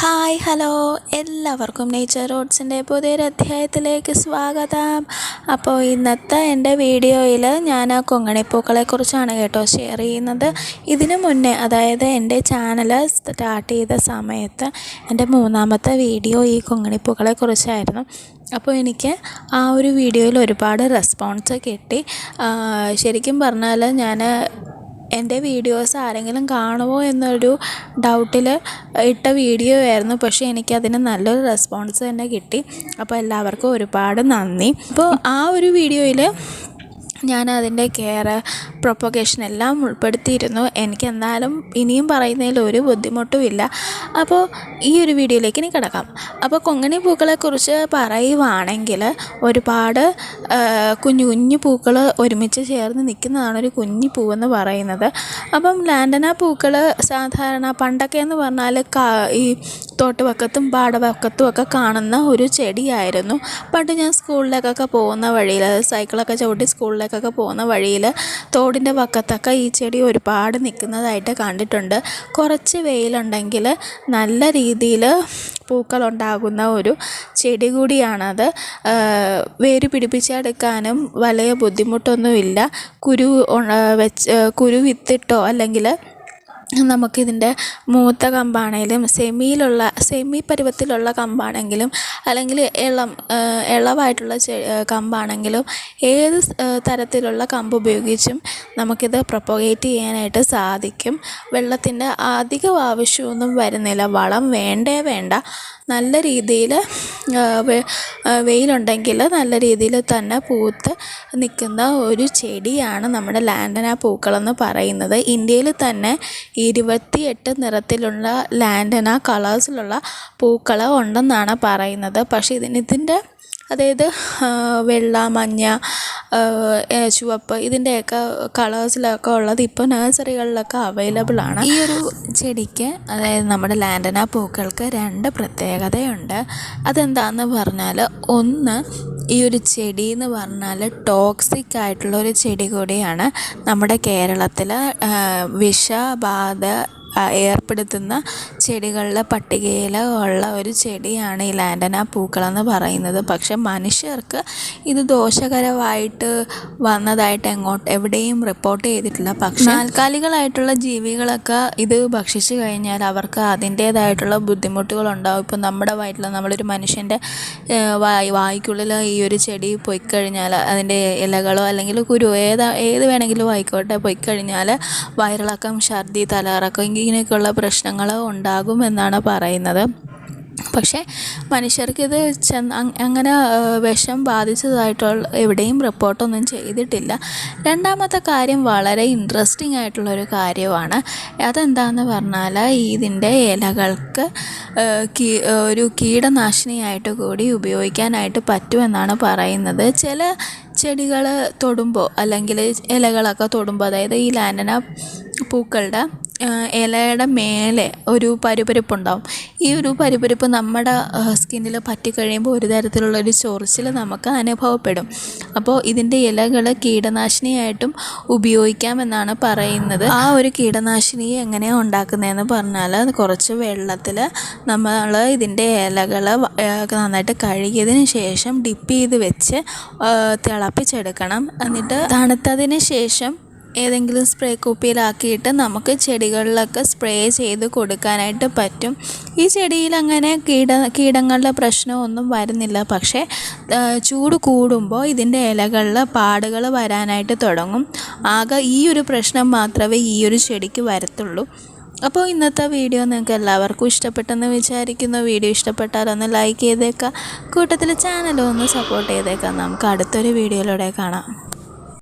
Hi hello. എല്ലാവർക്കും nature റോഡ്സിന്റെ പുതിയൊരു അധ്യായത്തിലേക്ക് സ്വാഗതം. അപ്പോൾ ഇന്നത്തെ എന്റെ വീഡിയോയിൽ ഞാൻ ആ കൊങ്ങണിപ്പൂക്കളെക്കുറിച്ചാണ് കേട്ടോ ഷെയർ ചെയ്യുന്നത്. ഇതിനു മുന്നേ അതായത് എന്റെ ചാനൽ സ്റ്റാർട്ട് ചെയ്ത സമയത്ത് എന്റെ മൂന്നാമത്തെ വീഡിയോ ഈ കൊങ്ങണിപ്പൂക്കളെക്കുറിച്ചായിരുന്നു അപ്പോൾ എനിക്ക് ആ ഒരു വീഡിയോയിൽ ഒരുപാട് റെസ്പോൺസ് കിട്ടി. ശരിക്കും പറഞ്ഞാൽ ഞാൻ എന്റെ വീഡിയോസ് ആരെങ്കിലും കാണുമോ എന്നൊരു ഡൗട്ടിൽ ഇട്ട വീഡിയോ ആയിരുന്നു. പക്ഷേ എനിക്കതിന് നല്ലൊരു റെസ്പോൺസ് തന്നെ കിട്ടി. അപ്പോൾ എല്ലാവർക്കും ഒരുപാട് നന്ദി. അപ്പോൾ ആ ഒരു വീഡിയോയിൽ ഞാൻ അതിന്റെ കെയർ പ്രൊപ്പഗേഷൻ എല്ലാം ഉൾപ്പെടുത്തിയിരുന്നു. എനിക്ക് എന്നാലും ഇനിയും പറയുന്നതിൽ ഒരു ബുദ്ധിമുട്ടുമില്ല അപ്പോൾ ഈ ഒരു വീഡിയോയിലേക്ക് ഇനി കിടക്കാം. അപ്പോൾ കൊങ്ങണി പൂക്കളെക്കുറിച്ച് പറയുവാണെങ്കിൽ ഒരുപാട് കുഞ്ഞു കുഞ്ഞു പൂക്കൾ ഒരുമിച്ച് ചേർന്ന് നിൽക്കുന്നതാണ് ഒരു കുഞ്ഞു പൂവെന്ന് പറയുന്നത്. അപ്പം ലാൻഡന പൂക്കൾ സാധാരണ പണ്ടൊക്കെ എന്ന് പറഞ്ഞാൽ ഈ തോട്ടുവക്കത്തും പാടവക്കത്തും ഒക്കെ കാണുന്ന ഒരു ചെടിയായിരുന്നു. പണ്ട് ഞാൻ സ്കൂളിലേക്കൊക്കെ പോകുന്ന വഴിയിൽ സൈക്കിളൊക്കെ ചവിട്ടി സ്കൂളിലേക്കൊക്കെ പോകുന്ന വഴിയിൽ തോടിന്റെ വക്കത്തൊക്കെ ഈ ചെടി ഒരുപാട് നിൽക്കുന്നതായിട്ട് കണ്ടിട്ടുണ്ട്. കുറച്ച് വെയിലുണ്ടെങ്കിൽ നല്ല രീതിയിൽ പൂക്കളുണ്ടാകുന്ന ഒരു ചെടി കൂടിയാണത്. വേര് പിടിപ്പിച്ചെടുക്കാനും വലിയ ബുദ്ധിമുട്ടൊന്നുമില്ല. കുരു വെച്ച് കുരു വിത്തിട്ടോ അല്ലെങ്കിൽ നമുക്കിതിന്റെ മൂത്ത കമ്പാണെങ്കിലും സെമിയിലുള്ള സെമി പരുവത്തിലുള്ള കമ്പാണെങ്കിലും അല്ലെങ്കിൽ ഇളം ഇളവായിട്ടുള്ള കമ്പാണെങ്കിലും ഏത് തരത്തിലുള്ള കമ്പ് ഉപയോഗിച്ചും നമുക്കിത് പ്രൊപ്പഗേറ്റ് ചെയ്യാനായിട്ട് സാധിക്കും. വെള്ളത്തിന്റെ അധികം ആവശ്യമൊന്നും വരുന്നില്ല. വളം വേണ്ടേ വേണ്ട. നല്ല രീതിയിൽ വെയിലുണ്ടെങ്കിൽ നല്ല രീതിയിൽ തന്നെ പൂത്ത് നിൽക്കുന്ന ഒരു ചെടിയാണ് നമ്മുടെ ലാൻഡന പൂക്കളെന്ന് പറയുന്നത്. ഇന്ത്യയിൽ തന്നെ ഇരുപത്തി എട്ട് നിറത്തിലുള്ള ലാൻഡന കളേഴ്സിലുള്ള പൂക്കൾ ഉണ്ടെന്നാണ് പറയുന്നത്. പക്ഷേ ഇതിന് ഇതിന്റെ അതായത് വെള്ള മഞ്ഞ ചുവപ്പ് ഇതിന്റെയൊക്കെ കളേഴ്സിലൊക്കെ ഉള്ളത് ഇപ്പോൾ നഴ്സറികളിലൊക്കെ അവൈലബിൾ ആണ്. ഈ ഒരു ചെടിക്ക് അതായത് നമ്മുടെ ലാൻഡന പൂക്കൾക്ക് രണ്ട് പ്രത്യേകതയുണ്ട്. അതെന്താണെന്ന് പറഞ്ഞാൽ ഒന്ന് ഈ ഒരു ചെടി എന്ന് പറഞ്ഞാൽ ടോക്സിക് ആയിട്ടുള്ള ഒരു ചെടി കൂടിയാണ് നമ്മുടെ കേരളത്തിൽ വിഷബാധ ഏർപ്പെടുത്തുന്ന ചെടികളുടെ പട്ടികയിൽ ഉള്ള ഒരു ചെടിയാണ് ഈ ലാൻഡന പൂക്കളെന്ന് പറയുന്നത്. പക്ഷെ മനുഷ്യർക്ക് ഇത് ദോഷകരമായിട്ട് വന്നതായിട്ട് എങ്ങോട്ട് എവിടെയും റിപ്പോർട്ട് ചെയ്തിട്ടില്ല. പക്ഷെ താൽക്കാലികളായിട്ടുള്ള ജീവികളൊക്കെ ഇത് ഭക്ഷിച്ചു കഴിഞ്ഞാൽ അവർക്ക് അതിന്റേതായിട്ടുള്ള ബുദ്ധിമുട്ടുകളുണ്ടാവും. ഇപ്പം നമ്മുടെ വയറ്റിൽ നമ്മളൊരു മനുഷ്യന്റെ വായ് വായ്ക്കുള്ളിൽ ഈ ഒരു ചെടി പൊയ്ക്കഴിഞ്ഞാൽ അതിന്റെ ഇലകളോ അല്ലെങ്കിൽ കുരു ഏതാ ഏത് വേണമെങ്കിലും ആയിക്കോട്ടെ പൊയ്ക്കഴിഞ്ഞാൽ വയറിളക്കം ഛർദി തലകറക്കം ഇങ്ങനെയൊക്കെയുള്ള പ്രശ്നങ്ങൾ ഉണ്ടാകുമെന്നാണ് പറയുന്നത്. പക്ഷേ മനുഷ്യർക്കിത് ചെന്ന് അങ്ങനെ വിഷം ബാധിച്ചതായിട്ടുള്ള എവിടെയും റിപ്പോർട്ടൊന്നും ചെയ്തിട്ടില്ല. രണ്ടാമത്തെ കാര്യം വളരെ ഇൻട്രസ്റ്റിംഗ് ആയിട്ടുള്ളൊരു കാര്യമാണ്. അതെന്താണെന്ന് പറഞ്ഞാൽ ഇതിന്റെ ഇലകൾക്ക് ഒരു കീടനാശിനിയായിട്ട് കൂടി ഉപയോഗിക്കാനായിട്ട് പറ്റുമെന്നാണ് പറയുന്നത്. ചില ചെടികൾ തൊടുമ്പോൾ അല്ലെങ്കിൽ ഇലകളൊക്കെ തൊടുമ്പോൾ അതായത് ഈ ലാനന പൂക്കളുടെ ഇലയുടെ മേലെ ഒരു പരുപരിപ്പുണ്ടാവും. ഈ ഒരു പരുപരിപ്പ് നമ്മുടെ സ്കിന്നിൽ പറ്റിക്കഴിയുമ്പോൾ ഒരു തരത്തിലുള്ള ഒരു ചൊറിച്ചിൽ നമുക്ക് അനുഭവപ്പെടും. അപ്പോൾ ഇതിന്റെ ഇലകൾ കീടനാശിനിയായിട്ടും ഉപയോഗിക്കാമെന്നാണ് പറയുന്നത്. ആ ഒരു കീടനാശിനി എങ്ങനെയാണ് ഉണ്ടാക്കുന്നതെന്ന് പറഞ്ഞാൽ കുറച്ച് വെള്ളത്തിൽ നമ്മൾ ഇതിന്റെ ഇലകൾ നന്നായിട്ട് കഴുകിയതിന് ശേഷം ഡിപ്പ് ചെയ്ത് വെച്ച് തിളപ്പിച്ചെടുക്കണം. എന്നിട്ട് തണുത്തതിന് ശേഷം ഏതെങ്കിലും സ്പ്രേ കുപ്പിയിലാക്കിയിട്ട് നമുക്ക് ചെടികളിലൊക്കെ സ്പ്രേ ചെയ്ത് കൊടുക്കാനായിട്ട് പറ്റും. ഈ ചെടിയിൽ അങ്ങനെ കീട കീടങ്ങളുടെ പ്രശ്നമൊന്നും വരുന്നില്ല. പക്ഷേ ചൂട് കൂടുമ്പോൾ ഇതിന്റെ ഇലകളിൽ പാടുകൾ വരാനായിട്ട് തുടങ്ങും. ആകെ ഈ ഒരു പ്രശ്നം മാത്രമേ ഈ ഒരു ചെടിക്ക് വരത്തുള്ളൂ. അപ്പോൾ ഇന്നത്തെ വീഡിയോ നിങ്ങൾക്ക് എല്ലാവർക്കും ഇഷ്ടപ്പെട്ടെന്ന് വിചാരിക്കുന്നു. വീഡിയോ ഇഷ്ടപ്പെട്ടാൽ ഒന്ന് ലൈക്ക് ചെയ്തേക്കാം കൂട്ടത്തിൽ ചാനലും ഒന്ന് സപ്പോർട്ട് ചെയ്തേക്കാം നമുക്ക് അടുത്തൊരു വീഡിയോയിലൂടെ കാണാം.